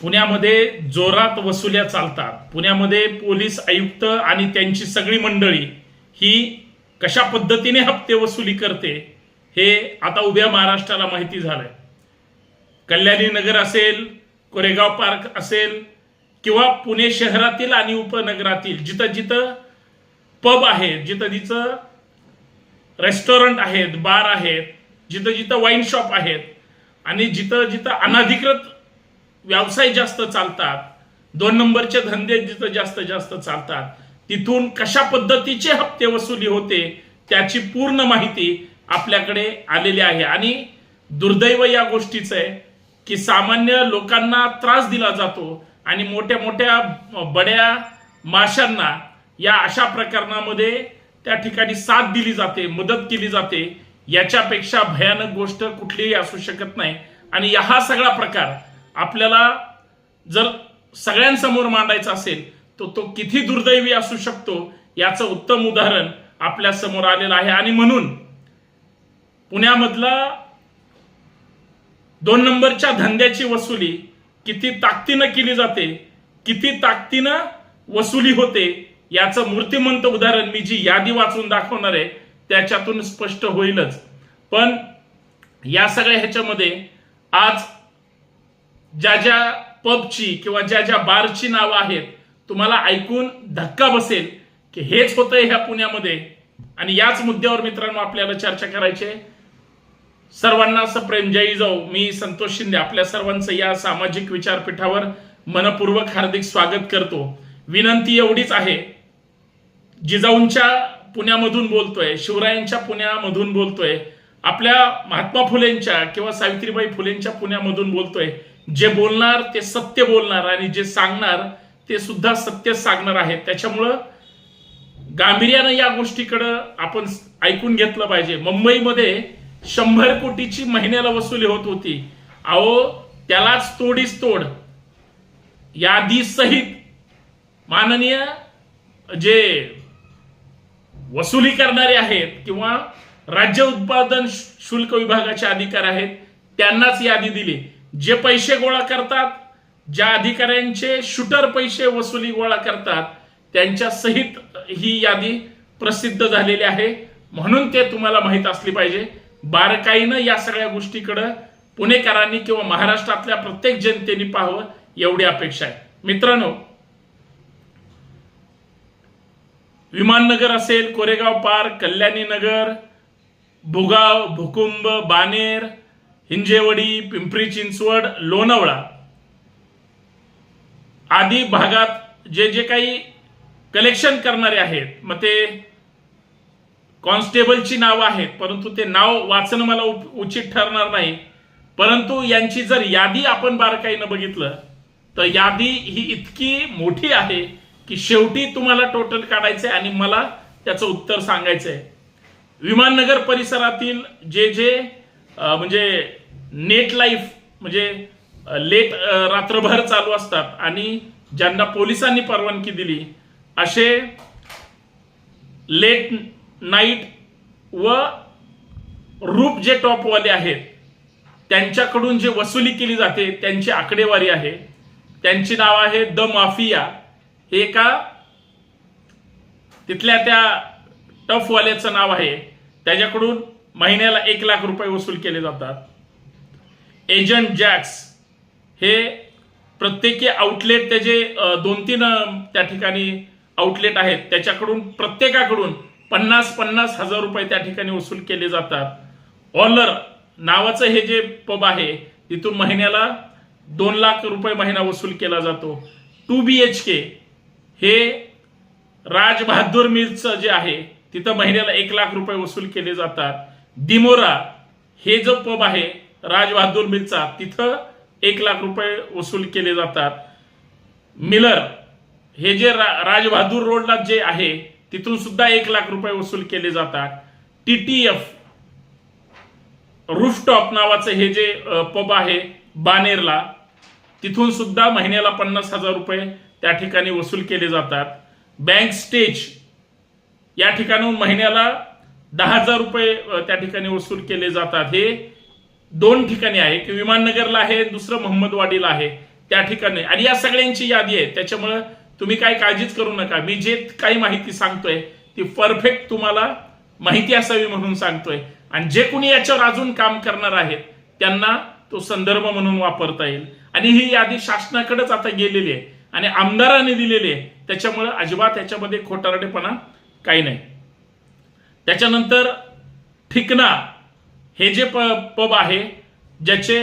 पुण्यामध्ये जोरात वसुल्या चालतात. पुण्यामध्ये पोलीस आयुक्त आणि त्यांची सगळी मंडळी ही कशा पद्धतीने हप्ते वसुली करते हे आता उभ्या महाराष्ट्राला माहिती झालंय. कल्याणी नगर असेल कोरेगाव पार्क असेल किंवा पुणे शहरातील आणि उपनगरातील जिथं जिथं पब आहेत जिथं जिथं रेस्टॉरंट आहेत बार आहेत जिथं जिथं वाईन शॉप आहेत आणि जिथं जिथं अनधिकृत व्यवसाय जास्त चालतात दोन नंबरचे धंदे जिथं जास्त जास्त चालतात तिथून कशा पद्धतीचे हप्ते वसुली होते त्याची पूर्ण माहिती आपल्याकडे आलेली आहे. आणि दुर्दैव या गोष्टीचं आहे की सामान्य लोकांना त्रास दिला जातो आणि मोठ्या मोठ्या बड्या माशांना या अशा प्रकरणामध्ये त्या ठिकाणी साथ दिली जाते मदत केली जाते. याच्यापेक्षा भयानक गोष्ट कुठलीही असू शकत नाही. आणि हा सगळा प्रकार आपल्याला जर सगळ्यांसमोर मांडायचा असेल तर तो किती दुर्दैवी असू शकतो याचं उत्तम उदाहरण आपल्यासमोर आलेलं आहे. आणि म्हणून पुण्यामधला दोन नंबरच्या धंद्याची वसुली किती ताकदीनं केली जाते किती ताकदीनं वसुली होते याचं मूर्तिमंत उदाहरण मी जी यादी वाचून दाखवणार आहे त्याच्यातून स्पष्ट होईलच. पण या सगळ्या ह्याच्यामध्ये आज ज्या ज्या पबची किंवा ज्या ज्या बारची नावं आहेत तुम्हाला ऐकून धक्का बसेल की हेच होतंय ह्या पुण्यामध्ये. आणि याच मुद्द्यावर मित्रांनो आपल्याला चर्चा करायची सर्वांना असं प्रेम जय जाऊ मी संतोष शिंदे आपल्या सर्वांचं या सामाजिक विचारपीठावर मनपूर्वक हार्दिक स्वागत करतो. विनंती एवढीच आहे. जिजाऊंच्या पुण्यामधून बोलतोय शिवरायांच्या पुण्यामधून बोलतोय आपल्या महात्मा फुलेंच्या किंवा सावित्रीबाई फुलेंच्या पुण्यामधून बोलतोय जे बोलणार ते सत्य बोलणार आणि जे सांगणार ते सुद्धा सत्य सांगणार आहेत त्याच्यामुळं गांभीर्यानं या गोष्टीकडं आपण ऐकून घेतलं पाहिजे. मुंबईमध्ये शंभर कोटीची महिन्याला वसुली होत होती. अहो त्यालाच तोडीस तोड. यादी सहित माननीय जे वसुली करणारे आहेत किंवा राज्य उत्पादन शुल्क विभागाचे अधिकार आहेत त्यांनाच यादी दिली. जे पैसे गोळा करतात ज्या अधिकाऱ्यांचे शूटर पैसे वसुली गोळा करतात त्यांच्या सहित ही यादी प्रसिद्ध झालेली आहे. म्हणून ते तुम्हाला माहीत असली पाहिजे. बारकाईनं या सगळ्या गोष्टीकडं पुणेकरांनी किंवा महाराष्ट्रातल्या प्रत्येक जनतेने पाहावं एवढी अपेक्षा आहे. मित्रांनो विमाननगर असेल कोरेगाव पार्क कल्याणी नगर भुगाव भुकुंब बानेर हिंजेवडी पिंपरी चिंचवड लोणावळा आदी भागात जे जे काही कलेक्शन करणारे आहेत मग ते कॉन्स्टेबलची नावं आहेत परंतु ते नाव वाचणं मला उचित ठरणार नाही. परंतु यांची जर यादी आपण बारकाईनं बघितलं तर यादी ही इतकी मोठी आहे की शेवटी तुम्हाला टोटल काढायचंय आणि मला त्याचं उत्तर सांगायचंय विमाननगर परिसरातील जे जे म्हणजे नेट लाईफ म्हणजे लेट रात्रभर चालू असतात. आणि ज्यांना पोलिसांनी परवानगी दिली असे लेट नाईट व रूप जे टॉपवाले आहेत त्यांच्याकडून जे वसुली केली जाते त्यांची आकडेवारी आहे. त्यांची नाव आहे द माफिया. हे एका तिथल्या त्या टफवाल्याचं नाव आहे. त्याच्याकडून महिन्याला एक लाख रुपये वसूल केले जातात. एजंट जॅक्स हे प्रत्येकी आउटलेट त्याचे दोन तीन त्या ठिकाणी आउटलेट आहेत त्याच्याकडून प्रत्येकाकडून पन्नास पन्नास हजार रुपये त्या ठिकाणी वसूल केले जातात. ऑलर नावाचं हे जे पब आहे तिथून महिन्याला दोन लाख रुपये महिना वसूल केला जातो. टू बी एच के हे राज बहादूर मिलचं जे आहे तिथं महिन्याला एक लाख रुपये वसूल केले जातात. दिमोरा हे जो पब आहे राज बहादूर मिलचा तिथं एक लाख रुपये वसूल केले जातात. मिलर हे जे रा, राजबहादूर रोडला जे आहे तिथून सुद्धा एक लाख रुपये वसूल केले जातात. टी टी एफ रूफटॉप नावाचं हे जे पब आहे बानेरला तिथून सुद्धा महिन्याला पन्नास हजार रुपये त्या ठिकाणी वसूल केले जातात. बँक स्टेज या ठिकाणून महिन्याला दहा हजार रुपये त्या ठिकाणी वसूल केले जातात. हे दोन ठिकाणी आहे की विमाननगरला आहे दुसरं मोहम्मदवाडीला आहे. त्या ठिकाणी. आणि या सगळ्यांची यादी आहे. त्याच्यामुळं तुम्ही काही काळजीच करू नका. मी जे काही माहिती सांगतोय ती परफेक्ट तुम्हाला माहिती असावी म्हणून सांगतोय. आणि जे कोणी याच्यावर अजून काम करणार आहेत त्यांना तो संदर्भ म्हणून वापरता येईल. आणि ही यादी शासनाकडेच आता गेलेली आहे. आणि आमदारांनी दिलेली आहे. त्याच्यामुळे अजिबात याच्यामध्ये खोटारडेपणा काही नाही. त्याच्यानंतर ठिकना हे जे प पब आहे ज्याचे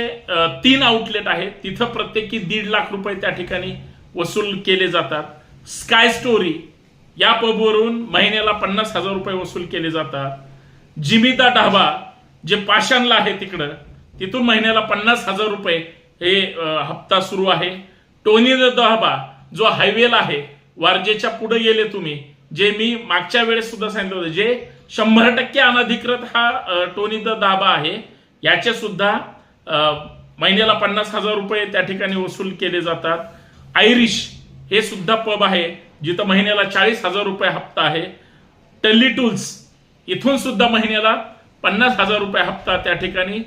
तीन आउटलेट आहेत तिथं प्रत्येकी दीड लाख रुपये त्या ठिकाणी वसूल केले जातात. स्काय स्टोरी या पबवरून महिन्याला पन्नास हजार रुपये वसूल केले जातात. जिमिता ढाबा जे पाषाणला आहे तिकडं तिथून महिन्याला पन्नास हजार रुपये हे हप्ता सुरू आहे. टोनी ढाबा जो हायवेला आहे वारजेच्या पुढे गेले तुम्ही जे मी मागच्या वेळेस सुद्धा सांगितलं होतं जे शंभर टक्के अनधिकृत हा टोनीचा टोनी द दाबा आहे. याचे सुद्धा महिन्याला पन्नास हजार रुपये त्या ठिकाणी वसूल केले जातात. आयरिश हे सुद्धा पब आहे जिथं महिन्याला चाळीस हजार रुपये हप्ता आहे. टल्ली टूल्स इथून सुद्धा महिन्याला पन्नास हजार रुपये हप्ता त्या ठिकाणी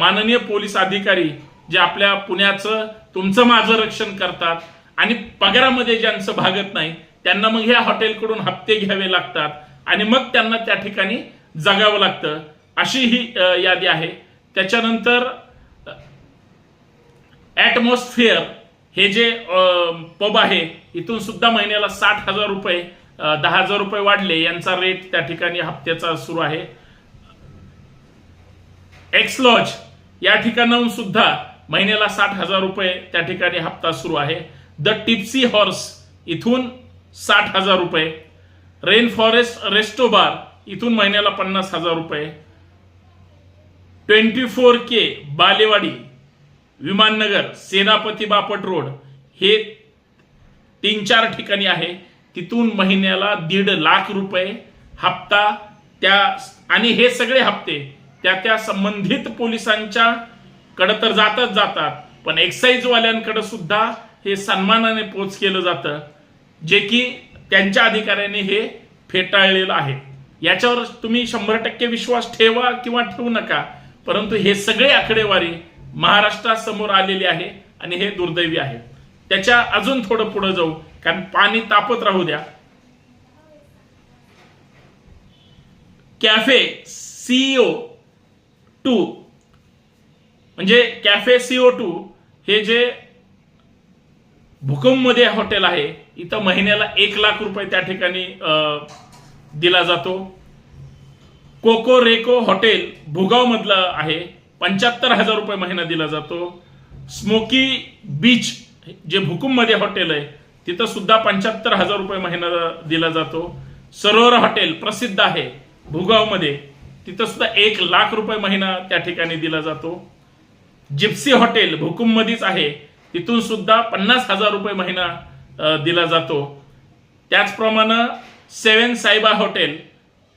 माननीय पोलीस अधिकारी जे आपल्या पुण्याचं तुमचं माझं रक्षण करतात आणि पगारामध्ये ज्यांचं भागत नाही त्यांना मग ह्या हॉटेलकडून हप्ते घ्यावे लागतात. आणि मग त्यांना त्या ठिकाणी जगावं लागतं. अशी ही यादी आहे. त्याच्यानंतर ॲटमॉस्फिअर हे जे पब आहे इथून सुद्धा महिन्याला साठ हजार रुपये दहा हजार रुपये वाढले. यांचा रेट त्या ठिकाणी हप्त्याचा सुरू आहे. एक्स लॉज या ठिकाणाहून सुद्धा महिन्याला साठ हजार रुपये त्या ठिकाणी हप्ता सुरू आहे. द टिप्सी हॉर्स इथून साठ हजार रुपये रेन फॉरेस्ट रेस्टो बार इथून महिन्याला पन्नास हजार रुपये. Twenty four K Balewadi Vimannagar Senapati Bapat road हे तीन चार ठिकाणी आहे. तिथून महिन्याला दीड लाख रुपये हप्ता त्या आणि हे सगळे हप्ते त्या त्या संबंधित पोलिसांच्या कडे तर जातच जातात पण एक्साईजवाल्यांकडे सुद्धा हे सन्मानाने पोच केलं जातं. जे की त्यांच्या अधिकाऱ्यांनी हे फेटाळलेलं आहे. याच्यावर तुम्ही शंभर टक्के विश्वास ठेवा किंवा ठेवू नका परंतु हे सगळे आकडेवारी महाराष्ट्रासमोर आलेली आहे आणि हे दुर्दैवी आहे. त्याच्या अजून थोडं पुढे जाऊ कारण पाणी तापत राहू द्या. कॅफे सीईओ टू म्हणजे कॅफे सीओ टू हे जे भूकंपमध्ये हॉटेल आहे. इथं महिन्याला एक लाख रुपये त्या ठिकाणी दिला जातो. कोको रेको हॉटेल भुगाव मधलं आहे. पंच्याहत्तर हजार रुपये महिना दिला जातो. स्मोकी बीच जे भुकुममध्ये हॉटेल आहे तिथं सुद्धा पंच्याहत्तर हजार रुपये महिना दिला जातो. सरोवर हॉटेल प्रसिद्ध आहे भुगावमध्ये. तिथं सुद्धा एक लाख रुपये महिना त्या ठिकाणी दिला जातो. जिप्सी हॉटेल भुकुममध्येच आहे. तिथून सुद्धा पन्नास हजार रुपये महिना दिला जातो. त्याचप्रमाणे सेवन साईबा हॉटेल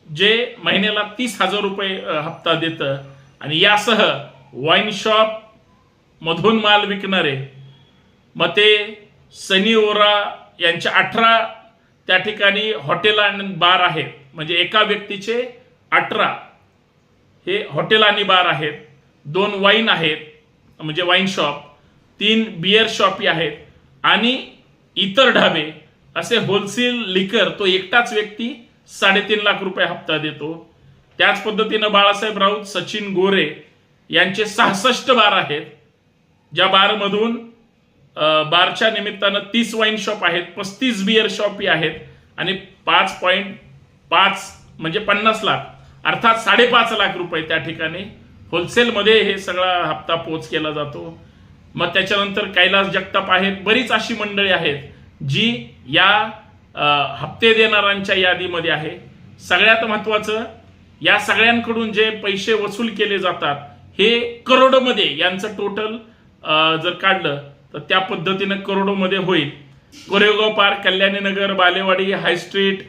जे महिन्याला तीस हजार रुपये हप्ता देतं. आणि यासह वाईन शॉप मधून माल विकणारे मग ते सनी ओरा यांच्या अठरा त्या ठिकाणी हॉटेल आणि बार आहेत. म्हणजे एका व्यक्तीचे अठरा हे हॉटेल आणि बार आहेत. दोन वाईन आहेत म्हणजे वाईन शॉप तीन बियर शॉपी आहेत. आणि इतर ढाबे असे होलसेल लिकर तो एकटाच व्यक्ती साडेतीन लाख रुपये हप्ता देतो. त्याच पद्धतीनं बाळासाहेब राऊत सचिन गोरे यांचे सहासष्ट बार आहेत. ज्या बारमधून बारच्या निमित्तानं तीस वाईन शॉप आहेत पस्तीस बियर शॉपी आहेत. आणि पाच पॉईंट पाच म्हणजे पन्नास लाख अर्थात साडेपाच लाख रुपये त्या ठिकाणी होलसेलमध्ये हे सगळा हप्ता पोच केला जातो. मग त्याच्यानंतर कैलास जगताप आहेत बरीच अशी मंडळी आहेत जी या हप्ते देणाऱ्यांच्या यादीमध्ये आहे. सगळ्यात महत्वाचं या सगळ्यांकडून जे पैसे वसूल केले जातात हे करोडोमध्ये यांचं टोटल जर काढलं तर त्या पद्धतीनं करोडोमध्ये होईल. Koregaon park Kalyani Nagar Balewadi high street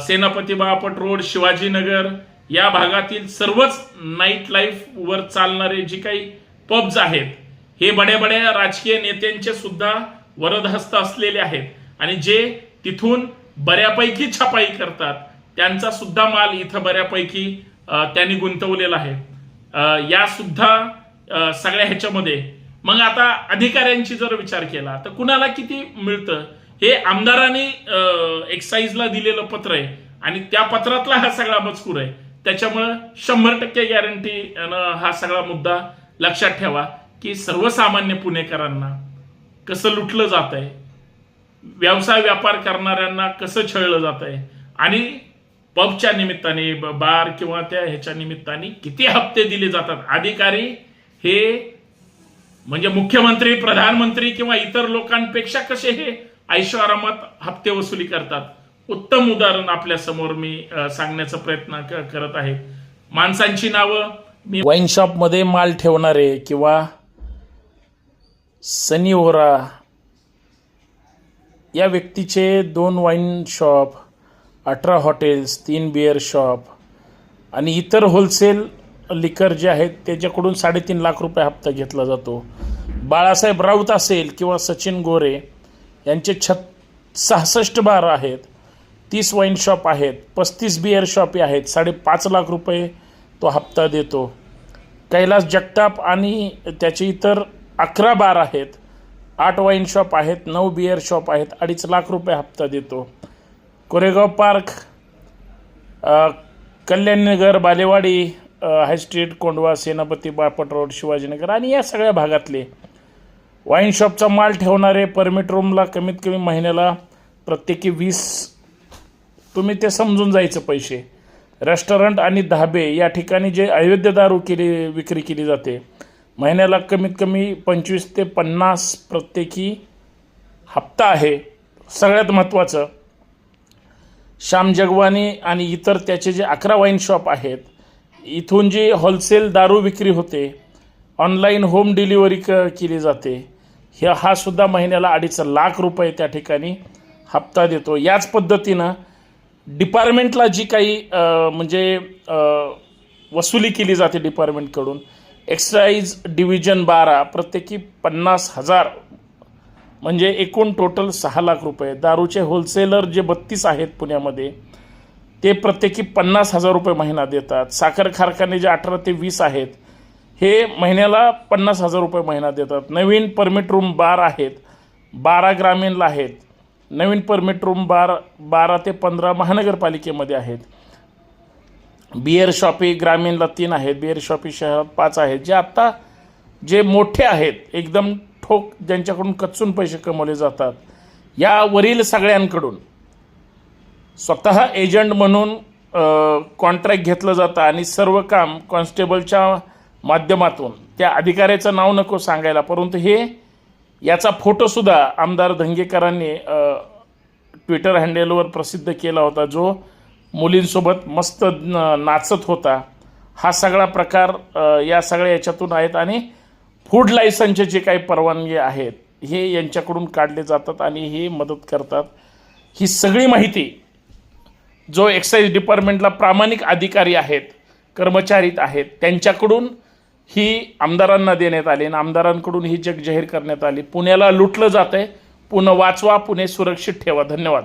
Senapati Bapat road Shivajinagar या भागातील सर्वच नाईट लाईफवर चालणारे जी काही पब्ज आहेत हे बड्या बड्या राजकीय नेत्यांचे सुद्धा वरदहस्त असलेले आहेत. आणि जे तिथून बऱ्यापैकी छपाई करतात त्यांचा सुद्धा माल इथं बऱ्यापैकी त्यांनी गुंतवलेला आहे. या सुद्धा सगळ्या ह्याच्यामध्ये. मग आता अधिकाऱ्यांची जर विचार केला तर कुणाला किती मिळतं? हे आमदारांनी एक्साईजला दिलेलं पत्र आहे. आणि त्या पत्रातला हा सगळा मजकूर आहे. त्याच्यामुळं शंभर टक्के गॅरंटी हा सगळा मुद्दा लक्षात ठेवा. की सर्वसामान्य पुणेकरांना कसं लुटलं जात आहे व्यवसाय व्यापार करणाऱ्यांना कसं छळलं जात आहे आणि पबच्या निमित्ताने बार किंवा त्या ह्याच्या निमित्ताने किती हप्ते दिले जातात? अधिकारी हे म्हणजे मुख्यमंत्री प्रधानमंत्री किंवा इतर लोकांपेक्षा कसे हे ऐशोआरामात हप्ते वसुली करतात? उत्तम उदाहरण आपल्यासमोर मी सांगण्याचा प्रयत्न करत आहे. माणसांची नावं मी वाईन शॉपमध्ये माल ठेवणारे किंवा सनी ओरा या व्यक्तीचे दोन वाईन शॉप अठरा हॉटेल्स तीन बिअर शॉप आणि इतर होलसेल लिकर जे आहेत त्याच्याकडून साडेतीन लाख रुपये हप्ता घेतला जातो. बाळासाहेब राऊत असेल किंवा सचिन गोरे यांचे छत सहासष्ट बार आहेत तीस वाईन शॉप आहेत पस्तीस बिअर शॉपी आहेत साडेपाच लाख रुपये तो हप्ता देतो. कैलास जगताप आणि त्याचे इतर अकरा बार आहेत. आठ वाईन शॉप आहेत नऊ बिअर शॉप आहेत अडीच लाख रुपये हप्ता देतो. Koregaon park Kalyannagar Balewadi high street Kondhwa Senapati Bapat road Shivajinagar आणि या सगळ्या भागातले. वाईन शॉपचा माल ठेवणारे परमिट रूमला कमीत कमी महिन्याला प्रत्येकी वीस तुम्ही ते समजून जायचं पैसे. रेस्टॉरंट आणि धाबे या ठिकाणी जे अवैध दारू केली विक्री केली जाते. महिन्याला कमीत कमी पंचवीस ते पन्नास प्रत्येकी हप्ता आहे. सगळ्यात महत्त्वाचं श्याम जगवानी आणि इतर त्याचे जे अकरा वाईन शॉप आहेत इथून जी होलसेल दारू विक्री होते ऑनलाईन होम डिलिव्हरी क केली जाते ह्या हा सुद्धा महिन्याला अडीच लाख रुपये त्या ठिकाणी हप्ता देतो. याच पद्धतीनं डिपार्टमेंटला जी काही म्हणजे वसुली केली जाते डिपार्टमेंटकडून एक्साईज डिव्हिजन बारा प्रत्येकी पन्नास हजार म्हणजे एकूण टोटल सहा लाख रुपये. दारूचे होलसेलर जे बत्तीस आहेत पुण्यामध्ये ते प्रत्येकी पन्नास हजार रुपये महिना देतात. साखर कारखाने जे अठरा ते वीस आहेत हे महिन्याला पन्नास हजार रुपये महिना देतात. नवीन परमिट रूम बार आहेत बारा ग्रामीणला आहेत. नवीन परमिट रूम बार बारा ते पंधरा महानगरपालिकेमध्ये आहेत. बिअर शॉपी ग्रामीणला तीन आहेत बिअर शॉपी शहरात पाच आहेत. जे आत्ता जे मोठे आहेत एकदम ठोक ज्यांच्याकडून कच्चून पैसे कमवले जातात यावरील सगळ्यांकडून स्वतः एजंट म्हणून कॉन्ट्रॅक्ट घेतलं जातं आणि सर्व काम कॉन्स्टेबलच्या माध्यमातून त्या अधिकाऱ्याचं नाव नको सांगायला परंतु हे याचा फोटोसुद्धा आमदार धंगेकरांनी ट्विटर हँडलवर प्रसिद्ध केला होता जो मुलींसोबत मस्त न- नाचत होता. हा सगळा प्रकार या सगळ्या याच्यातून आहेत आणि फूड लायसनचे जे काही परवानगी आहेत. हे यांच्याकडून काढले जातात आणि हे मदत करतात. ही सगळी माहिती जो एक्साईज डिपार्टमेंटला प्रामाणिक अधिकारी आहेत कर्मचारीत आहेत त्यांच्याकडून ही आमदारांना देण्यात आली आणि आमदारांकडून ही जग जाहीर करण्यात आली. पुण्याला लुटलं जात आहे पुणे वाचवा पुणे सुरक्षित ठेवा. धन्यवाद.